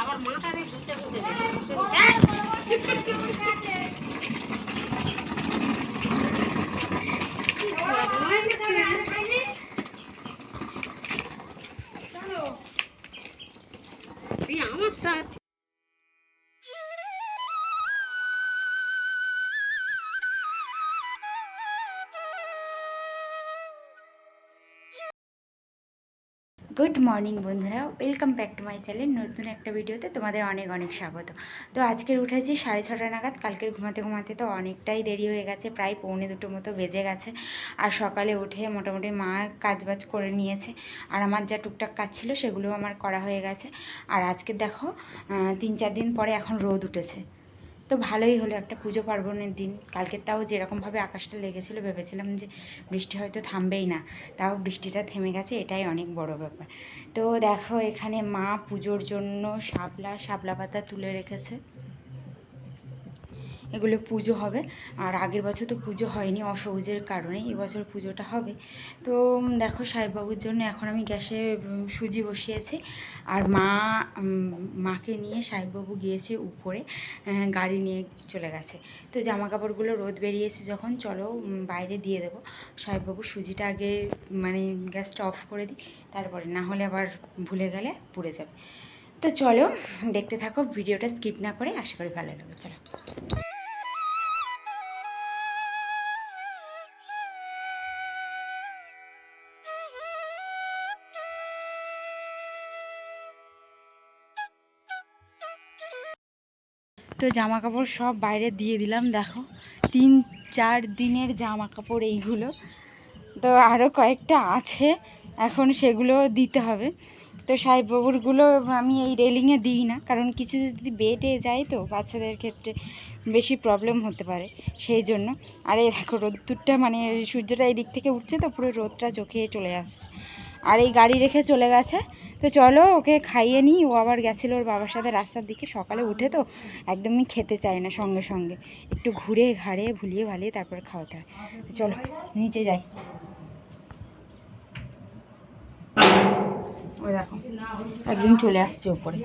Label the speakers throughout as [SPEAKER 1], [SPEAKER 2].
[SPEAKER 1] আবার মাথা দিয়ে ঘুরতে ঘুরতে
[SPEAKER 2] গুড মর্নিং বন্ধুরা, welcome back to my channel, নতুন একটা ভিডিওতে তোমাদের অনেক অনেক স্বাগত। তো আজকের উঠেছি সাড়ে ছটা নাগাদ, কালকের ঘুমাতে ঘুমাতে তো অনেকটাই দেরি হয়ে গেছে, প্রায় পৌনে দুটো মতো বেজে গেছে। আর সকালে উঠে মোটামুটি মা কাজবাজ করে নিয়েছে, আর আমার যা টুকটাক কাজ ছিল সেগুলোও আমার করা হয়ে গেছে। আর আজকে দেখো তিন চার দিন পরে এখন রোদ উঠেছে। তো ভালোই হলো একটা পুজো পার্বণের দিন। কালকে তাও যেরকমভাবে আকাশটা লেগেছিল, ভেবেছিলাম যে বৃষ্টি হয়তো থামবেই না। তাও বৃষ্টিটা থেমে গেছে, এটাই অনেক বড় ব্যাপার। তো দেখো এখানে মা পুজোর জন্য শাপলা শাপলা পাতা তুলে রেখেছে। এগুলো পুজো হবে। আর আগের বছর তো পুজো হয়নি অসৌজের কারণে এবছর পুজোটা হবে। তো দেখো সাহেববাবুর জন্য এখন আমি গ্যাসে সুজি বসিয়েছি। আর মা মাকে নিয়ে সাহেববাবু গিয়েছে উপরে গাড়ি নিয়ে চলে গেছে। তো জামা কাপড়গুলো রোদ বেরিয়েছে যখন, চলো বাইরে দিয়ে দেবো। সাহেববাবু সুজিটা আগে মানে গ্যাসটা অফ করে দিই, তারপরে না হলে আবার ভুলে গেলে পুড়ে যাবে। তো চলো, দেখতে থাকো, ভিডিওটা স্কিপ না করে, আশা করি ভালো লাগবে চলো। তো জামা কাপড় সব বাইরে দিয়ে দিলাম, দেখো। তিন, চার দিনের জামা কাপড় এইগুলো। তো আরও কয়েকটা আছে, এখন সেগুলো দিতে হবে। তো সাহেববাবুরগুলো আমি এই রেলিংয়ে দিই না, কারণ কিছু যদি বেটে যায় তো বাচ্চাদের ক্ষেত্রে বেশি প্রবলেম হতে পারে, সেই জন্য। আর এই দেখো, রোদ্দুরটা মানে সূর্যটা এই দিক থেকে উঠছে তো পুরো রোদটা চোখে চলে আসছে। আর এই গাড়ি রেখে চলে গেছে তো চলো ওকে খাইয়ে নিই। ও আবার গেছিল ওর বাবার সাথে রাস্তার দিকে। সকালে উঠে তো একদমই খেতে চায় না সঙ্গে সঙ্গে। একটু ঘুরে ঘাড়ে ভুলিয়ে ভালিয়ে তারপরে খাওয়াতে হয়। চলো, নিচে যাই। একদিন চলে আসছে ওপরে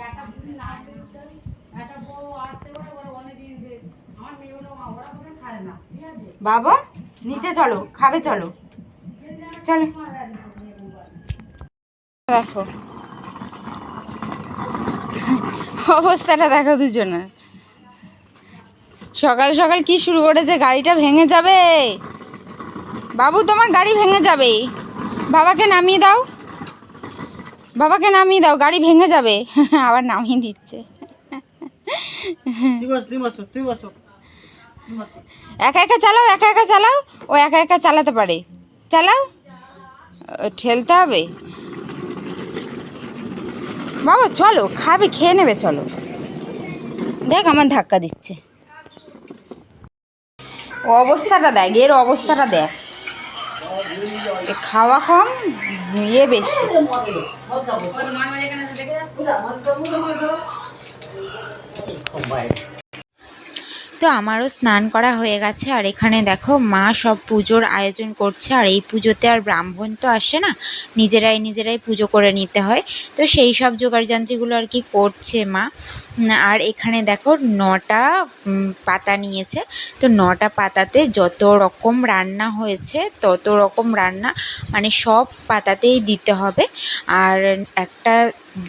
[SPEAKER 2] বাবা, নিচে চলো, খাবে চলো। চলো। দেখো অবস্থাটা দেখো দুজনের। সকাল সকাল কি শুরু করেছে? গাড়িটা ভেঙে যাবে? বাবু তোমার গাড়ি ভেঙে যাবে। বাবাকে নামিয়ে দাও। বাবাকে নামিয়ে দাও গাড়ি ভেঙে যাবে। আবার নামিয়ে দিচ্ছে। একা একা চালাও একা একা চালাও। ও একা একা চালাতে পারে। চালাও। ঠেলতে হবে। বাবা, চলো, খাবে, খেয়ে নেবে, চলো। দেখ, আমার ধাক্কা দিচ্ছে। অবস্থাটা দেখ, এর অবস্থাটা দেখ। খাওয়া কম ইয়ে বেশি। তো আমারও স্নান করা হয়ে গেছে। আর এখানে দেখো মা সব পুজোর আয়োজন করছে। আর এই পুজোতে আর ব্রাহ্মণ তো আসে না, নিজেরাই নিজেরাই পুজো করে নিতে হয়। তো সেই সব জোগাড়যন্ত্রীগুলো আর কি করছে মা। আর এখানে দেখো নটা পাতা নিয়েছে। তো নটা পাতাতে যত রকম রান্না হয়েছে, তত রকম রান্না মানে সব পাতাতেই দিতে হবে। আর একটা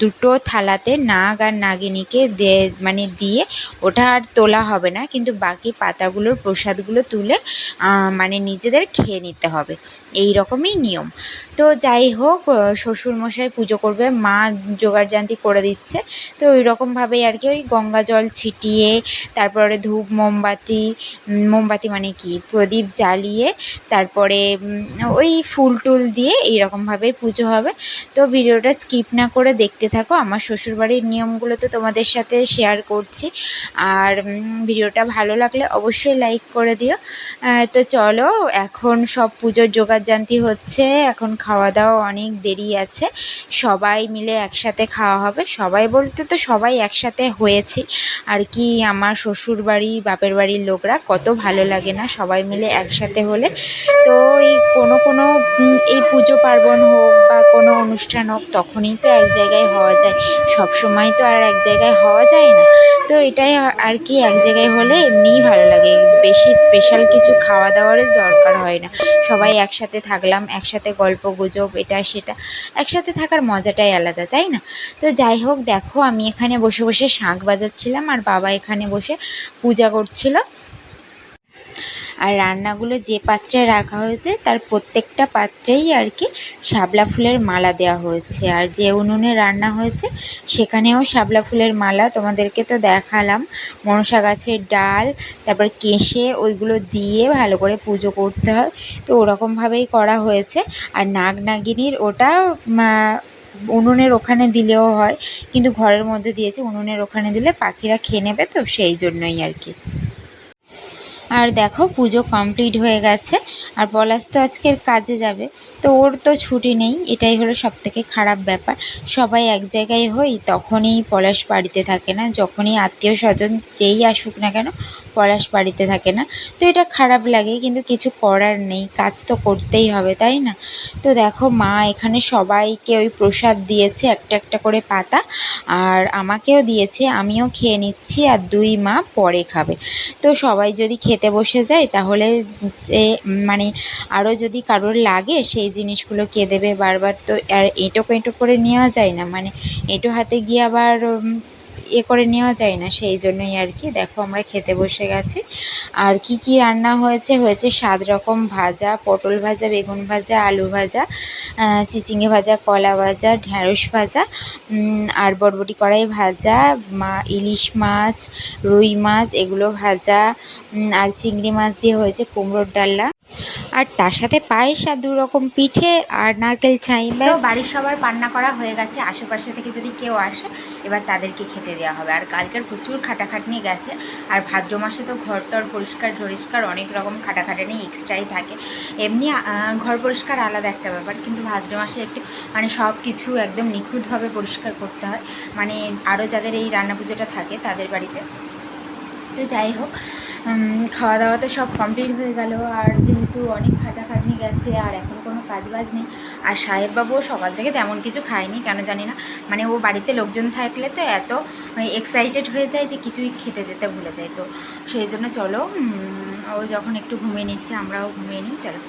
[SPEAKER 2] দুটো থালাতে নাগ আর নাগিনীকে দে মানে দিয়ে ওটা আর তোলা হবে না, কিন্তু বাকি পাতাগুলোর প্রসাদগুলো তুলে মানে নিজেদের খেয়ে নিতে হবে। এই রকমই নিয়ম। তো যাই হোক শ্বশুরমশাই পুজো করবে, মা জোগাড় জান্তি করে দিচ্ছে। তো ওই রকমভাবেই আর কি ওই গঙ্গা জল ছিটিয়ে, তারপরে ধূপ, মোমবাতি মোমবাতি মানে কি? প্রদীপ জ্বালিয়ে, তারপরে ওই ফুল টুল দিয়ে এই রকমভাবেই পুজো হবে। তো ভিডিওটা স্কিপ না করে দেখতে থাকো। আমার শ্বশুরবাড়ির নিয়মগুলো তো তোমাদের সাথে শেয়ার করছি। আর ভিডিওটা ভালো লাগলে অবশ্যই লাইক করে দিও। তো চলো, এখন সব পুজোর জোগাড় জান্তি হচ্ছে। এখন খাওয়া দাওয়া অনেক দেরি আছে। সবাই মিলে একসাথে খাওয়া হবে। সবাই বলতে তো সবাই একসাথে হয়েছি। আর কি আমার শ্বশুর বাড়ি বাপের বাড়ির লোকরা কত ভালো লাগে না সবাই মিলে একসাথে হলে। তো এই কোনো কোনো এই পুজো পার্বণ হোক বা কোনো অনুষ্ঠান হোক তখনই তো এক জায়গায় হওয়া যায়। সব সময় তো আর এক জায়গায় হওয়া যায় না। তো এটাই আর- কি, এক জায়গায় হলে এমনিই ভালো লাগে। বেশি স্পেশাল কিছু খাওয়া দাওয়ারের দরকার হয় না। সবাই একসাথে থাকলাম, একসাথে গল্প, গুজব, এটা, সেটা, একসাথে থাকার মজাটাই আলাদা, তাই না? তো যাই হোক, দেখো, আমি এখানে বসে বসে শাঁখ বাজাচ্ছিলাম, আর বাবা এখানে বসে পূজা করছিল। আর রান্নাগুলো যে পাত্রে রাখা হয়েছে তার প্রত্যেকটা পাত্রেই আর কি শাপলা ফুলের মালা দেওয়া হয়েছে। আর যে উনুনে রান্না হয়েছে সেখানেও শাপলা ফুলের মালা তোমাদেরকে তো দেখালাম। মনসা গাছের ডাল, তারপর কেশে ওইগুলো দিয়ে ভালো করে পুজো করতে হয়। তো ওরকমভাবেই করা হয়েছে। আর নাগ নাগিনীর ওটা উনুনের ওখানে দিলেও হয়। কিন্তু ঘরের মধ্যে দিয়েছে, উনুনের ওখানে দিলে পাখিরা খেয়ে নেবে তো সেই জন্যই আর কি। আর দেখো পুজো কমপ্লিট হয়ে গেছে। আর পলাশ তো আজকের কাজে যাবে। তো ওর তো ছুটি নেই, এটাই হলো সব থেকে খারাপ ব্যাপার। সবাই এক জায়গায় হই, তখনই পলাশ বাড়িতে থাকে না। যখনই আত্মীয় স্বজন যেই আসুক না কেন পলাশ বাড়িতে থাকে না। তো এটা খারাপ লাগে, কিন্তু কিছু করার নেই, কাজ তো করতেই হবে, তাই না? তো দেখো মা, এখানে সবাইকে ওই প্রসাদ দিয়েছে, একটা একটা করে পাতা, আর আমাকেও দিয়েছে, আমিও খেয়ে নিচ্ছি, আর দুই মা পরে খাবে। তো সবাই যদি খেতে বসে যায়, তাহলে যে মানে আরও যদি কারোর লাগে, সেই জিনিসগুলো কে দেবে? বারবার তো আর এঁটো কেঁটো করে নেওয়া যায় না। মানে এঁটো হাতে গিয়ে আবার এ করে নেওয়া যায় না, সেই জন্যই আর কি। দেখো আমরা খেতে বসে গেছি। আর কি কি রান্না হয়েছে? হয়েছে সাত রকম ভাজা, পটল ভাজা, বেগুন ভাজা, আলু ভাজা চিচিঙে ভাজা, কলা ভাজা, ঢ্যাঁড়স ভাজা আর বরবটি কড়াই ভাজা, মা, ইলিশ মাছ, রুই মাছ, এগুলো ভাজা আর চিংড়ি মাছ দিয়ে হয়েছে কুমড়োর ডাল্লা আর তার সাথে পায়েস আর দু রকম পিঠে আর নারকেল ছাই তো বাড়ির সবার পান্না করা হয়ে গেছে। আশেপাশে থেকে যদি কেউ আসে, এবার তাদেরকে খেতে দেওয়া হবে। আর কালকের প্রচুর খাটাখাটনি গেছে। আর ভাদ্র মাসে তো ঘর টর পরিষ্কার টরিষ্কার অনেক রকম খাটাখাটানি এক্সট্রাই থাকে। এমনি ঘর পরিষ্কার আলাদা একটা ব্যাপার। কিন্তু ভাদ্র মাসে একটু মানে সব কিছু একদম নিখুঁতভাবে পরিষ্কার করতে হয়। মানে আরও যাদের এই রান্না পুজোটা থাকে তাদের বাড়িতে। তো যাই হোক খাওয়া দাওয়া তো সব কমপ্লিট হয়ে গেল। আর যেহেতু অনেক খাটাখাটনি গেছে, আর এখন কোনো কাজ বাজ নেই, আর সাহেববাবুও সকাল থেকে তেমন কিছু খায়নি, কেন জানি না। মানে ও বাড়িতে লোকজন থাকলে তো এত এক্সাইটেড হয়ে যায় যে কিছুই খেতে দিতে ভুলে যায়। তো সেই জন্য চলো ও যখন একটু ঘুমিয়ে নিচ্ছে, আমরাও ঘুমিয়ে নিই, চলো।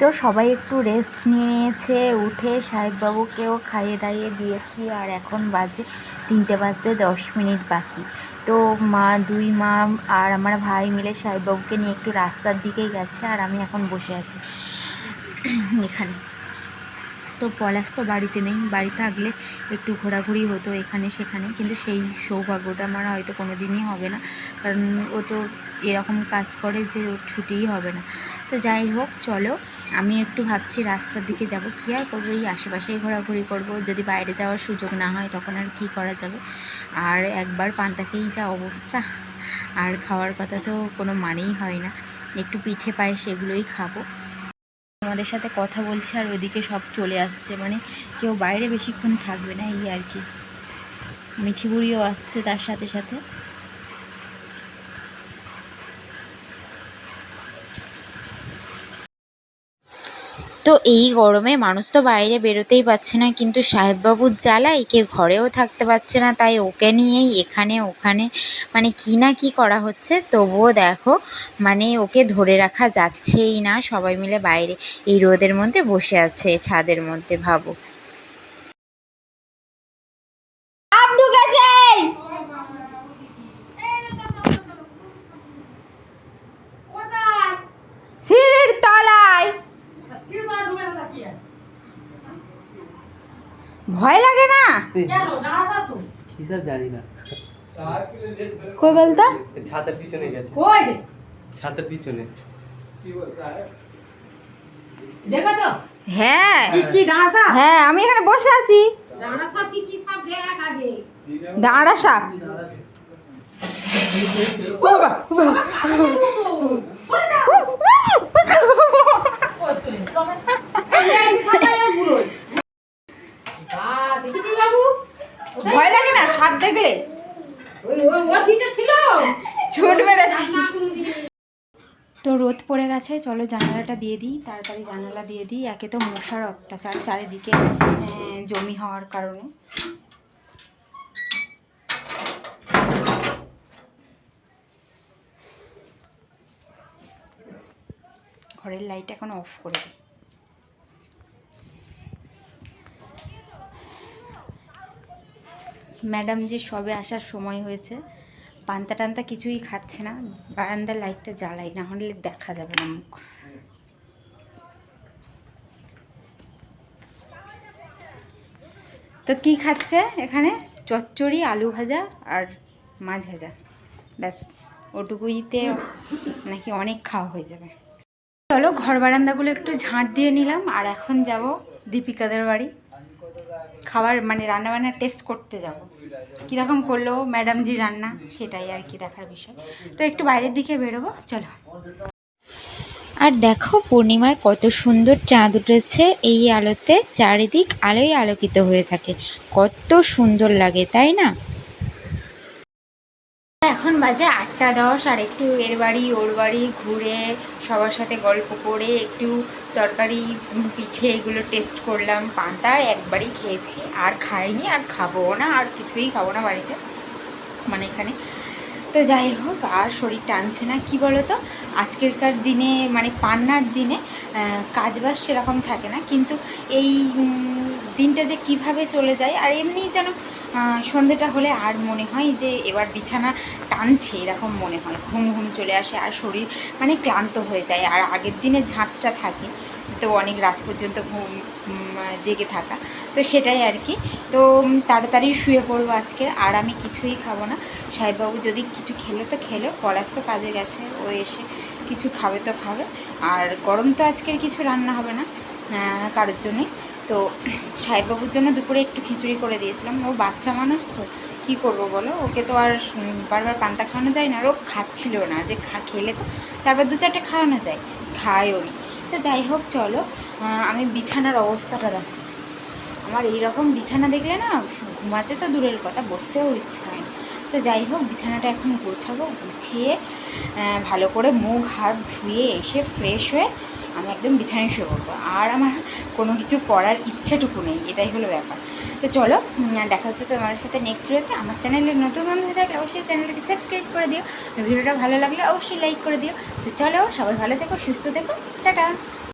[SPEAKER 2] তো সবাই একটু রেস্ট নিয়ে নিয়েছে, উঠে সাহেববাবুকেও খাইয়ে দাইয়ে দিয়েছি, আর এখন বাজে তিনটে বাজতে দশ মিনিট বাকি। তো মা, দুই মা আর আমার ভাই মিলে সাহেববাবুকে নিয়ে একটু রাস্তার দিকেই গেছে আর আমি এখন বসে আছি এখানে। তো পলাশ তো বাড়িতে নেই, বাড়ি থাকলে একটু ঘোরাঘুরি হতো এখানে সেখানে, কিন্তু সেই সৌভাগ্যটা আমার হয়তো কোনো দিনই হবে না। কারণ ও তো এরকম কাজ করে যে ওর ছুটিই হবে না। তো যাই হোক, চলো। আমি একটু ভাবছি রাস্তার দিকে যাব। কী আর করব? এই আশেপাশেই ঘোরাঘুরি করব। যদি বাইরে যাওয়ার সুযোগ না হয়, তখন আর কী করা যাবে? আর একবার পান্তাকেই যা অবস্থা। আর খাওয়ার কথা তো কোনো মানেই হয় না। একটু পিঠে পায়েস এগুলোই খাব। আমাদের সাথে কথা বলছে আর ওদিকে সব চলে আসছে। মানে কেউ বাইরে বেশিক্ষণ থাকবে না, এই আর কি। মিঠি বুড়িও আসছে তার সাথে সাথে। তো এই গরমে মানুষ তো বাইরে বেরোতেই পারছে না, কিন্তু সাহেববাবুর জ্বালা একে ঘরেও থাকতে পারছে না, তাই ওকে নিয়েই এখানে ওখানে মানে কি না কি করা হচ্ছে, তবুও দেখো মানে ওকে ধরে রাখা যাচ্ছেই না, সবাই মিলে বাইরে, এই রোদের মধ্যে বসে আছে, ছাদের মধ্যে, ভাবো।
[SPEAKER 3] ভয় লাগে না
[SPEAKER 4] হিসাব জানি না
[SPEAKER 3] কই বলতো
[SPEAKER 4] ছাতার পিছনে গেছে ছাতার পিছনে
[SPEAKER 3] হ্যাঁ হ্যাঁ আমি এখানে বসে আছি
[SPEAKER 1] সাপ কি কি দেখ আগে দেখেছি বাবু?
[SPEAKER 3] ভয় লাগে না সাপ দেখলে।
[SPEAKER 1] ছিল।
[SPEAKER 3] ছুট মেরেছি
[SPEAKER 2] তো রোদ পড়ে গেছে চলো জানালাটা দিয়ে দিই তাড়াতাড়ি জানালা দিয়ে দিই একে তো মশার অত্যাচার চারিদিকে জমি হওয়ার কারণে। ঘরের লাইট এখন অফ করে দিই। ম্যাডাম যে সবে আসার সময় হয়েছে, পান্তা টান্তা কিছুই খাচ্ছে না বারান্দার লাইটটা জ্বালাই, না হলে দেখা যাবে না মুখ। তো কি খাচ্ছে এখানে? চচ্চড়ি, আলু ভাজা আর মাছ ভাজা। ব্যাস, ওটুকুইতে নাকি অনেক খাওয়া হয়ে যাবে। চলো ঘর বারান্দাগুলো একটু ঝাঁট দিয়ে নিলাম, আর এখন যাব দীপিকাদের বাড়ি। খাবার মানে রান্নাবান্নার টেস্ট করতে যাব। কীরকম করল ম্যাডামজি রান্না, সেটাই আর কি দেখার বিষয়। তো একটু বাইরের দিকে বেরোবো, চলো। আর দেখো, পূর্ণিমার কত সুন্দর চাঁদ উঠেছে, এই আলোতে চারিদিক আলোয় আলোকিত হয়ে থাকে। কত সুন্দর লাগে, তাই না? এখন বাজে আটটা দশ, আর একটু এর বাড়ি, ওর বাড়ি ঘুরে সবার সাথে গল্প করে একটু তরকারি, পিঠে এগুলো টেস্ট করলাম, পান্তা আর একবারই খেয়েছি। আর খাইনি, আর খাব না, আর কিছুই খাব না বাড়িতে মানে এখানে। তো যাই হোক, আর শরীর টানছে না, কি বলো তো আজকেরকার দিনে মানে পান্নার দিনে কাজবাজ সেরকম থাকে না, কিন্তু এই দিনটা যে কীভাবে চলে যায়, আর এমনি যেন সন্ধেটা হলে আর মনে হয় যে এবার বিছানা টানছে, এরকম মনে হয়। ঘুম ঘুম চলে আসে আর শরীর মানে ক্লান্ত হয়ে যায়। আর আগের দিনের ঝাঁচটা থাকে, তো অনেক রাত পর্যন্ত ঘুম জেগে থাকা, তো সেটাই আর কি। তো তাড়াতাড়ি শুয়ে পড়ব আজকে, আর আমি কিছুই খাব না। সাহেববাবু যদি কিছু খেলো তো খেলো, পলাশ তো কাজে গেছে, ও এসে কিছু খাবে তো খাবে। আর গরম তো আজকের কিছু রান্না হবে না কারোর জন্যই। তো সাহেববাবুর জন্য দুপুরে একটু খিচুড়ি করে দিয়েছিলাম। ও বাচ্চা মানুষ তো, কি করব বলো? ওকে তো আর বারবার পান্তা খাওয়ানো যায় না। আর ও খাচ্ছিল না। যে খা, খেলে তো তারপর দু চারটে খাওয়ানো যায়। খায়ও নি তো যাই হোক, চলো। আমি বিছানার অবস্থাটা দেখো। আমার এইরকম বিছানা দেখলে না, ঘুমাতে তো দূরের কথা, বসতেও ইচ্ছা হয় না। তো যাই হোক, বিছানাটা এখন গোছাবো, গুছিয়ে ভালো করে মুখ, হাত ধুয়ে এসে ফ্রেশ হয়ে আমি একদম বিছানায় শুয়ে পড়ব। আর আমার কোনো কিছু করার ইচ্ছাটুকু নেই, এটাই হলো ব্যাপার। তো চলো দেখা হচ্ছে তোমাদের সাথে নেক্সট ভিডিওতে আমার চ্যানেলে নতুন বন্ধু হয়ে থাকলে অবশ্যই চ্যানেলটাকে সাবস্ক্রাইব করে দিও। ভিডিওটা ভালো লাগলে অবশ্যই লাইক করে দিও। তো চলো, সবাই ভালো থেকো, সুস্থ থেকো। টাটা!